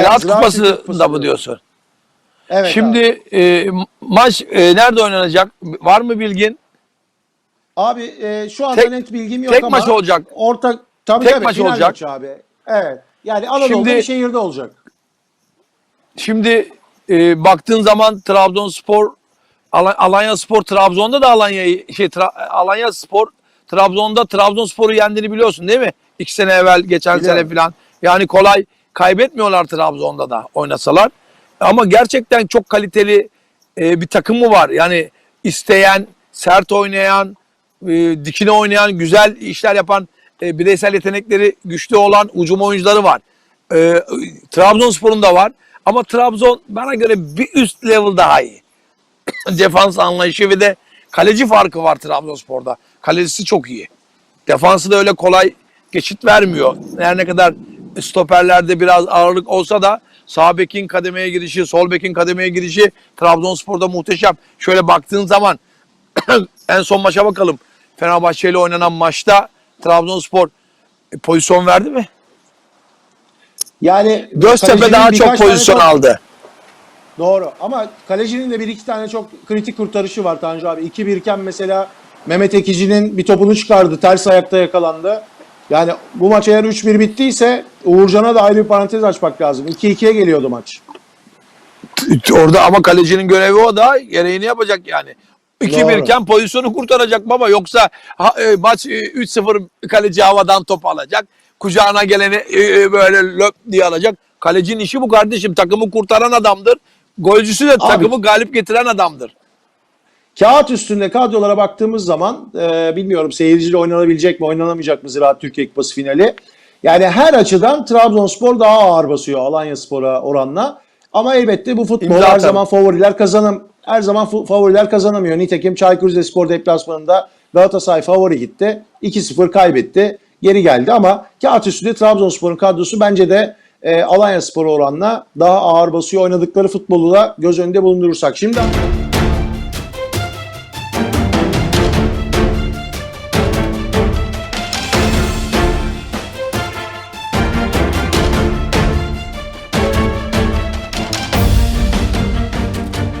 Ziraat Ziraat Kupası Kupası mı diyor. diyorsun? Evet Şimdi abi. e, maç e, nerede oynanacak? Var mı bilgin? Abi e, şu anda Tek- net bilgim yok tek ama maç olacak. Orta tabii Tek tabii maç olacak. maçı abi. Evet. Yani Anadolu'da Şimdi- bir şehirde olacak. Şimdi e, baktığın zaman Trabzonspor Al- Alanya Spor Trabzon'da da Alanya'yı şey Tra- Alanya Spor Trabzon'da Trabzonspor'u yendiğini biliyorsun değil mi? İki sene evvel, geçen Biliyorum. sene falan. Yani kolay kaybetmiyorlar Trabzon'da da oynasalar. Ama gerçekten çok kaliteli e, bir takım mı var? Yani isteyen, sert oynayan, e, dikine oynayan, güzel işler yapan, e, bireysel yetenekleri güçlü olan ucum oyuncuları var. E, Trabzonspor'un da var. Ama Trabzon bana göre bir üst level daha iyi. Defans anlayışı ve de kaleci farkı var Trabzonspor'da. Kalecisi çok iyi. Defansı da öyle kolay geçit vermiyor. Her ne kadar stoperlerde biraz ağırlık olsa da sağ bekin kademeye girişi, sol bekin kademeye girişi Trabzonspor'da muhteşem. Şöyle baktığın zaman en son maça bakalım. Fenerbahçe ile oynanan maçta Trabzonspor e, pozisyon verdi mi? Yani Göztepe daha çok tane pozisyon çok- aldı. Doğru ama kalecinin de bir iki tane çok kritik kurtarışı var Tanju abi. 2-1 iken mesela Mehmet Ekici'nin bir topunu çıkardı. Ters ayakta yakalandı. Yani bu maç eğer 3-1 bittiyse Uğurcan'a da ayrı bir parantez açmak lazım. 2-2'ye geliyordu maç. Orada ama kalecinin görevi o da gereğini yapacak yani. 2-1 Doğru. iken pozisyonu kurtaracak baba yoksa ha, e, maç e, 3-0 kaleci havadan top alacak. Kucağına geleni e, e, böyle löp diye alacak. Kalecinin işi bu kardeşim. Takımı kurtaran adamdır. Golcüsü de takımı galip getiren adamdır. Kağıt üstünde kadrolara baktığımız zaman e, bilmiyorum seyirciyle oynanabilecek mi oynanamayacak mı Ziraat Türkiye Kupası finali. Yani her açıdan Trabzonspor daha ağır basıyor Alanya Spor'a oranla. Ama elbette bu futbol İmza her atarım. zaman favoriler kazanım her zaman favoriler kazanamıyor. Nitekim Çaykur Rizespor deplasmanında Galatasaray favori gitti. 2-0 kaybetti. Geri geldi ama kağıt üstünde Trabzonspor'un kadrosu bence de e, Alanya Spor'a oranla daha ağır basıyor oynadıkları futbolu da göz önünde bulundurursak. Şimdi